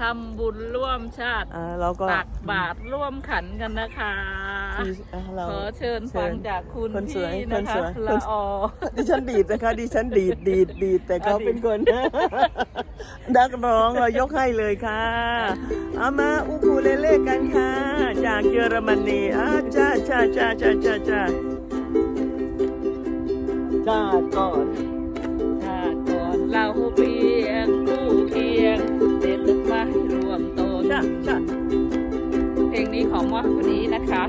ทำบุญร่วมชาติอ่าเราก็ ตักบาตรร่วมขันกันนะคะ ที่อ่าเราขอเชิญฟังจากคุณคนสวยพี่คนะนคะสวยละออ ดิฉันดีดนะคะ ดิฉันดีดดีดดีดแต่เขาอดีตเป็นคน นักร้องเรายกให้เลยค่ะเอามาอูคูเลเล่กันค่ะ จากเยอรมนีอ่าจ้าจ้าจ้าจ้าจ้าจ้าจ้าก่อน ชาติก่อนเราเพียงคู่เคียง เด็ดดอกม้รวมโต้นจ้าจ้ะเพลงนี้ของมอคนนี้นะคะ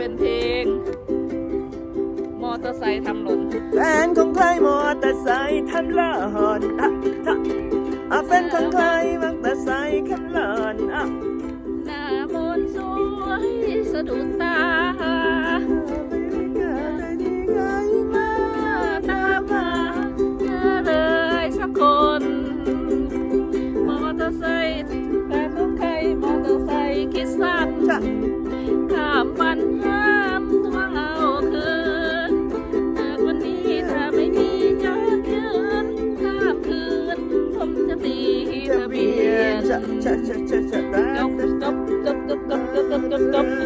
เป็นเพลง มอเตอร์ไซค์ทำหล่นแฟนของใครมอเตอร์ไซค์ทำหลอน dum dum.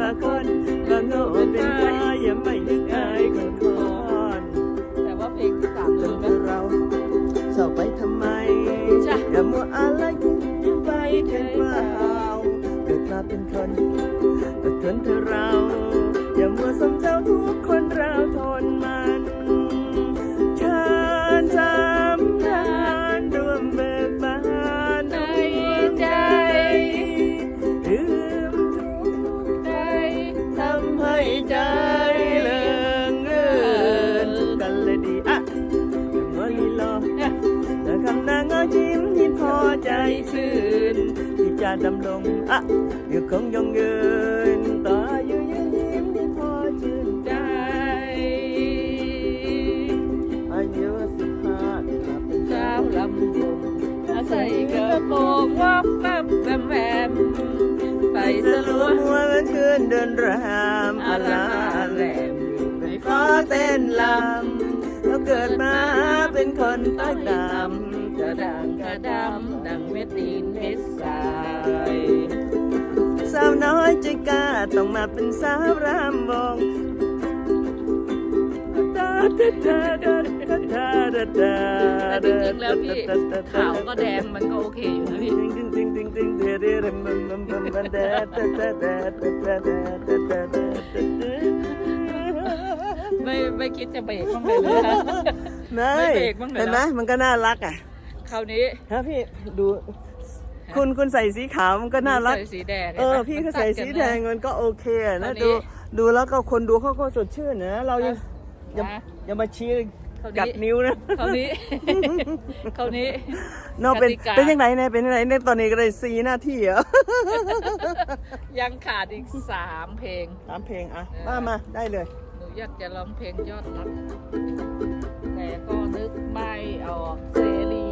บางคนบางโง่เป็นควายอย่าไม่นึกอายคนคอนแต่ว่าเพลงที่สามจลืนมไปเราเศร้าไปทำไมจ้ะอย่ามัวอะไรยิ้มไปเถิดเปล่าเกิดมาเป็นคนก็ทนเธอะเรา อย่ามัวสมเจ้าทุกคนเราทนมัน จะดำรงอะอยู่คงยงยืนต่ออายุยืนยิ้มที่พอชื่นใจ อายุสิบห้าเป็นสาวลำวงอาศัยกระโปรงวับแวับแวมแวมไปสลัลัววมัวและคืนเดินรามอาลาแหลมอยู่ฟ้าเต้นลำแล้วเกิดมาเป็นคนใต้ดำกระด่างกระดำ ใจกล้าต้องมาเป็นสาวรามบองดาดาดาดาดาดาดาแต่จริงๆแล้วพี่ขาวก็แดงมันก็โอเคอยู่นะพี่ไม่ไม่คิดจะเบรกบ้างเลยนะไม่เบรกบ้างเลยเห็นไหมมันก็น่ารักอะคราวนี้ฮะพี่ดู คุณคุณใส่สีขาวมันก็น่ารัก ใส่สีแดงเออ พี่เขาใส่สีแดงมันก็โอเคอะตอนะนนี้ดูดูแล้วก็คนดูเขาก็สดชื่นนะเรายังอย่านะอย่ามาชี้คราวกัดนี้นิ้วนะคราวนี้คราวนี้เนาะเป็นกติกาเป็นยังไงเนี่ยเป็นยังไงในตอนนี้ก็ได้สีหน้าที่เหรอยังขาดอีกสามเพลงตามเพลงอะเออมามาได้เลยหนูอยากจะร้องเพลงยอดรักแต่ก็นึกไม่ออกเสรี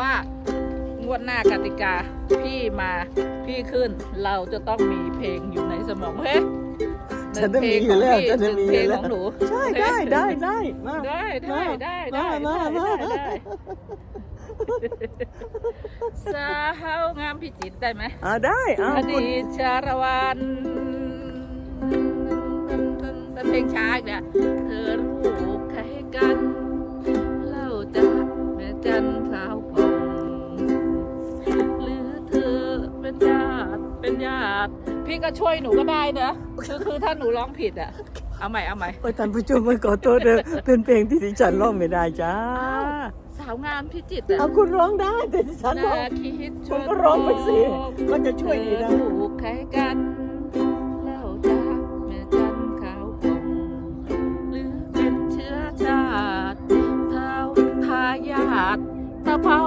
ว่างวดหน้ากติกาพี่มาพี่ขึ้น เราจะต้องมีเพลงอยู่ในสมองเฮ้ยหฉันึ่นงจะเพลมีงอขอยู่งแล้วพี่ฉันหจะนึ่งมีเพลองยู่แล้วของหนูใช่ได้ได้ได้มาได้ได้ได้ได้มาได้มาได้มาได้สาวงามพิจิตรได้ไหมอ่าได้เอาอคุณดีตชาละวันเป็นเพลงช้าอีกเนี่ยเธอลูกใครกัน เล่าจากแม่จันทร์สา ญาติเป็นญาติพี่ก็ช่วยหนูก็ได้นะคือคือถ้าหนูร้องผิดอะ เอาใหม่เอาใหม่โอ้ยท่านผู้ชมไม่ขอโทษเด้อเป็นเพลงที่ดิฉันร้องไม่ได้จ้าสาวงามพิจิตรอะเอาคุณร้องได้แต่ดิฉันร้องนาคิดชคุวณนก็ร้องไปสิมันจะช่วยดีนะเธอลูกใครกันเล่าจากแม่จันทร์ขาวผ่องหรือเป็นเชื้อชาติเท้าทายาทตะเภา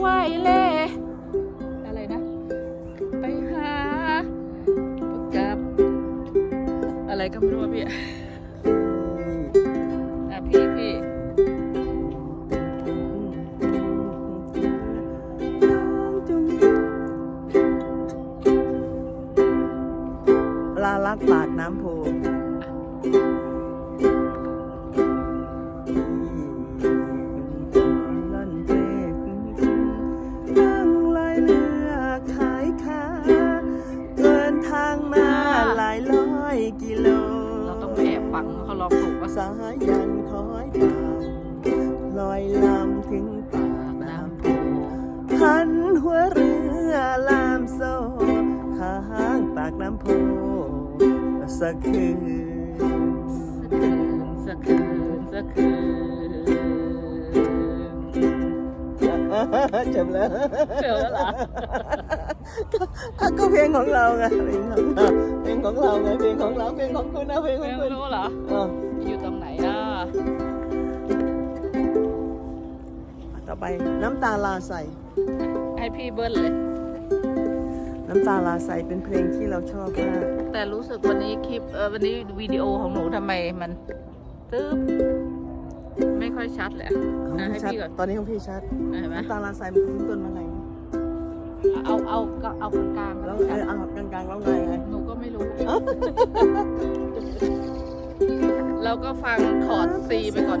ไหวเล่อะไรนะ ไปหากับอะไรก็ไม่รู้อะพี่อะพี่พี่ลาลักปากน้ำโพ สักคืนสักคืนสักคืนสักคืนจำแล้วเดี๋ยวแล้วเหรออะก็เพลงของเราไงเพลงของเราเพลงของเราไงเพลงของเราเพลงของคุณนะเพลงขไม่องคุณรู้เหรออยู่ตรงไหนอะต่อไปน้ำตาลาใสให้พี่เบิ้ลเลย น้ำตาลาใสเป็นเพลงที่เราชอบมาก แต่รู้สึกวันนี้คลิปเออวันนี้วิดีโอของหนูทำไมมันตึ๊บไม่ค่อยชัดเลยอะอะให้ชัดพี่ก่อนตอนนี้ของพี่ชัดเห็นไหมน้ำตาลาใสมันขึ้นต้นมาไงเอาเอาก็เอากลางๆแล้แล้ววเอกันอเอากลางๆแล้วไงไง หนูก็ไม่รู้ เราก็ฟังคอร์ดซีไปก่อน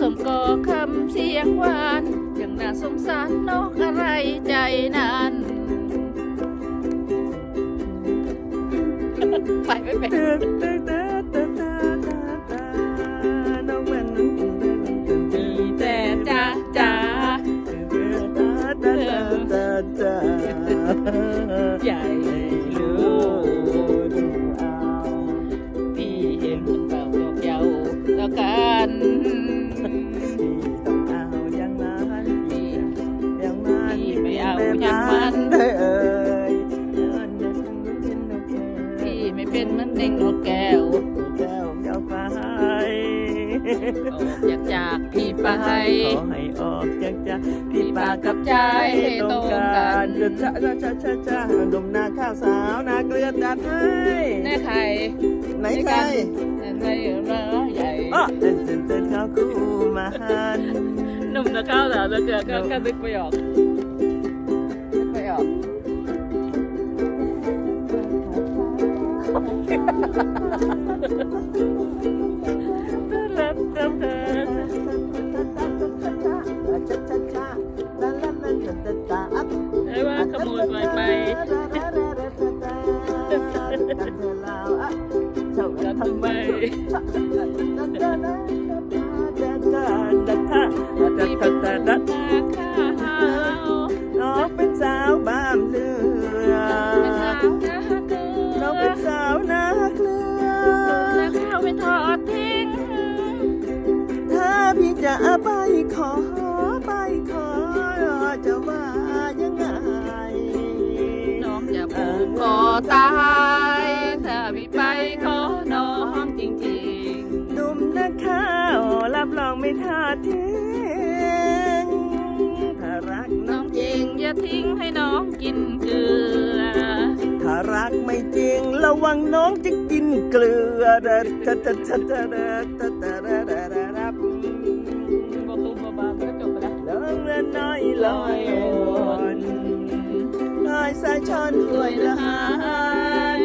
สมกอคำเสียงหวานอย่างน่าสงสารนกอะไรใจนั้นไปไม่เป็น ตึกตึกตา นเหมันเด็กแก้วแก้วแก้วไปออกจากจากพี่ไป ขอให้ออกจากจพี่พี่ปาปากกกักับใจตรงกักันนจะจะจะจะจะจะดมนาข้าวสาวนาเกลือจัดให้แน่ใครไหนใครแน่ใครร้อใหญ่อ๋อเต้นเต้นเต้นข้าวคู่มาหันหนุ่มนะข้าวสาวนะเกลือก็ก็นึกไม่ออก ขอไปขอจะว่ายังไง น้องจะผูกคอตาย ถ้าพี่ไปขอน้องจริงๆหนุ่มนะกข่าวรับรองไม่ทอดทิ้งถ้ารักน้องจริง อย่าทิ้งให้น้องกินเกลือ ถ้ารักไม่จริง ระวังน้องจะกินเกลือ น้อยลอยอ่นลอยสายช้อนกล้วยละหาย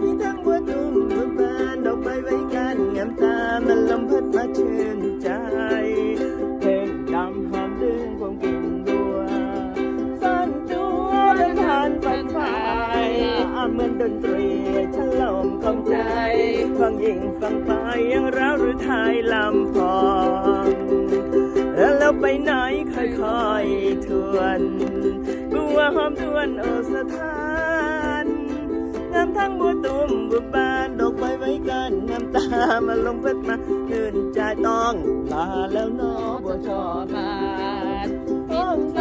มีทั้งบัวตุ้มบัวบานดอกไม้ไว้กันงามตามันลำพัดมาชื่นใจเพลงดำหอมดึงความกลิ่นบัวสั้นตัวและทานฝันไฟเหมือนดนตรีฉลองความใจฟังยิ่งฟังไปยังร้าวหรือไทยลำพอ ไหนค่อยๆทวนบัวหอมทวนโอสถานงามทั้งบัวตุ่มบัวบานดอกไม้ไว้กันน้ำตามาลงเพิ่มาเดินใจต้องลาแล้วเนอะบัวชอมาปิดใจ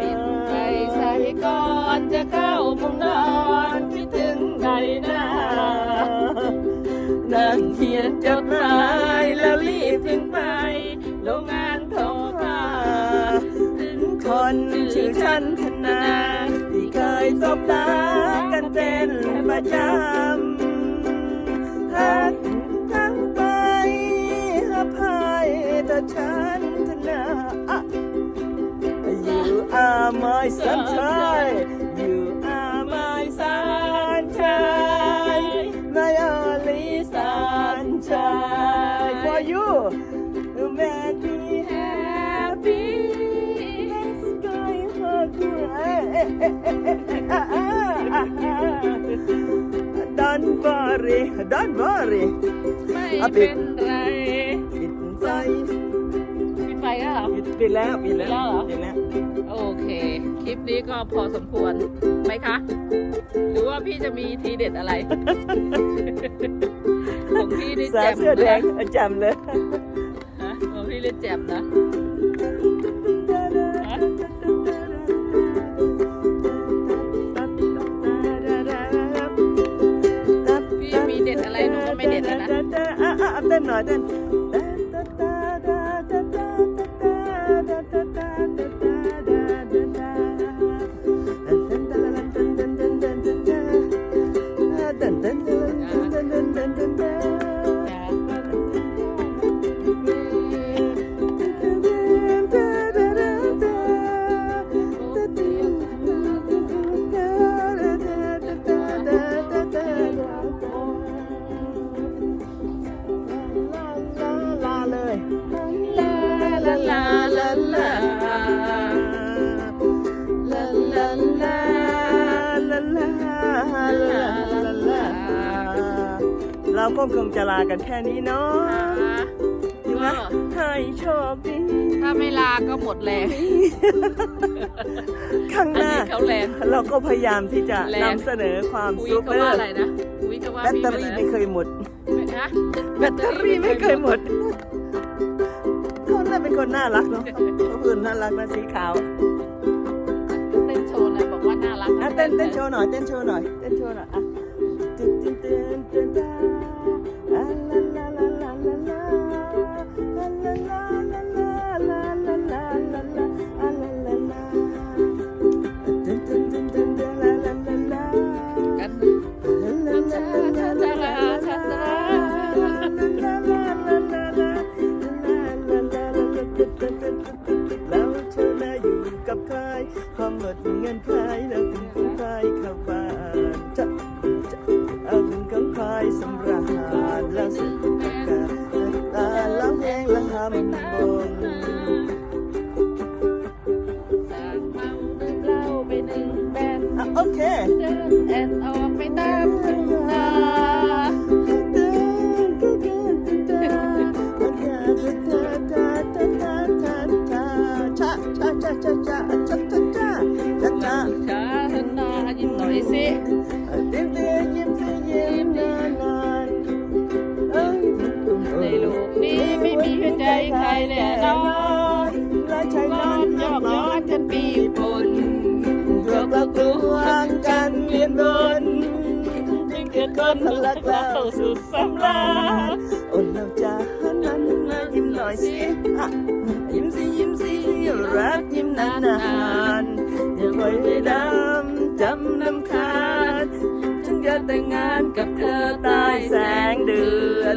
ปิดใจใส่ก่อนจะเข้ามุงนอนคิดถึงใดน้านางเขียนจด โรงงานทองคาคนชื่อฉันธนา ที่เคยสบตากันเป็นประจำหักทั้งไปอภายแต่ฉันธนา You are my sunshine Don't worry Don't worry ไม่เป็นไรปิดไฟปิดไฟแล้วเหรอ ปิดปิแล้วปิดแล้วปิดแล้วปิดแล้วโอเค คลิปนี้ก็พอสมควรไหมคะ หรือว่าพี่จะมีทีเด็ดอะไร ของพี่นี่แจ่มเลยอแดงนะแจ่มเลย ฮะของพี่นี่แจ่มนะ Nói ันแค่นี้เนาะถ่างให้โชคดีถ้าไม่ลาก็หมดแรงข้างหน้าเราก็พยายามที่จะนำเสนอความซุปเปอร์อะไรนะแบตเตอรี่ไม่เคยหมดแบตเตอรี่ไม่เคยหมดเขาน่าเป็นคนน่ารักเนาะเขาเป็นน่ารักนะสีขาวเต้นโชว์หน่อยบอกว่าน่ารักนะเต้นเต้นโชว์หน่อยเต้นโชว์หน่อยเต้นโชว์หน่อยอะ นรักเราสุดสำราญโอ้เราจะนั้นมายิ้มหน่อยสิยิ้มสิยิ้มสิรักยิ้มนานๆอย่าปล่อยให้ดำจำน้ำคาดฉันจะแต่งงานกับเธอใต้แสงเดือน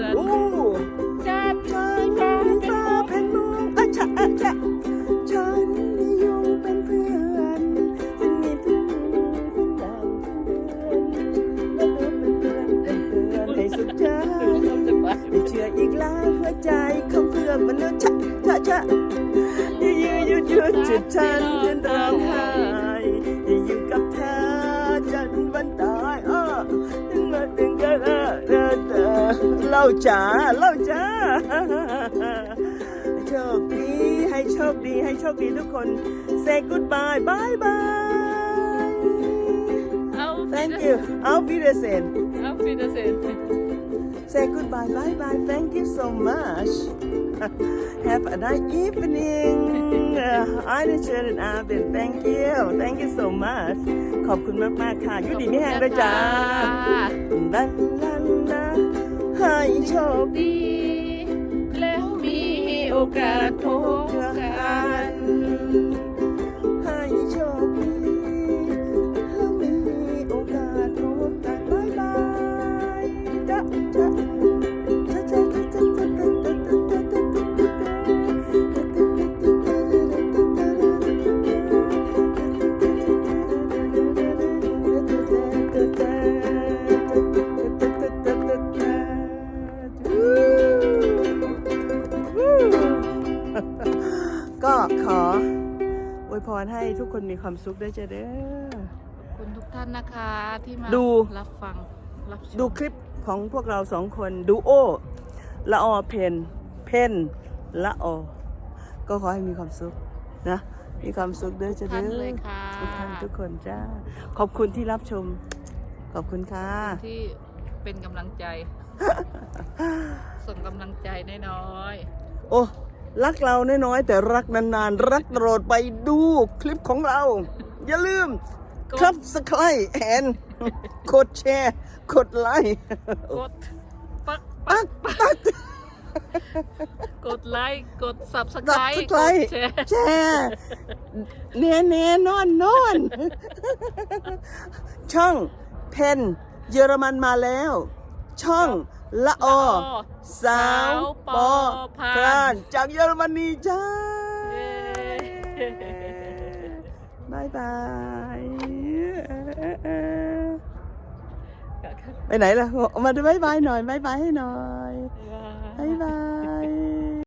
ดยืดจุดฉันจนร้องไห้อย่าอยู่กับเธอจนวันตายอ้อถึงมาถึงกันเออเออเออเล่าจ๋าเล่าจ๋าโชคดีให้โชคดีให้โชคดีทุกคน say goodbye bye bye thank you auf Wiedersehen เอาฟินเซน Say goodbye, bye bye. Thank you so much. Have a nice evening. Uh, Eine schönen Abend. Thank you. Thank you so much. ขอบคุณมากมากๆค่ะอยุดีไม่แห้งด้วยจ้าลันลันลาให้โชคดีดีแล้วมีโอกาสพบกัน รให้ทุกคนมีความสุขด้วยจ้ะเด้อขอบคุณทุกท่านนะคะที่มาดู รับฟังรับชมดูคลิปของพวกเราสองคนดูโอละออเพนเพนละออก็ขอให้มีความสุขนะ มีความสุขด้วยจ้ะท่านเด้อเลยค่ะทุกท่านทุกคนจ้าขอบคุณที่รับชม ขอบคุณค่ะ ที่เป็นกำลังใจ ส่งกำลังใจน้อยโอ้ รักเราน้อยๆแต่รักนานๆ รักตลอดไปดูคลิปของเรา อย่าลืมๆครับสไครแอนกดแชร์ กดไลค์กดปักปักปักกดไลค์กดสับ subscribe สไครกดแชร์แชร์เนียเนียนอนนอนช่องเพนเยอรมันมาแล้ว ช่อง ละออสาวปอพรานจากเยอรมนีจ้าเย้บายบายไปไหนล่ะมาดูบายบายหน่อยบายบายให้หน่อยบ๊ายบ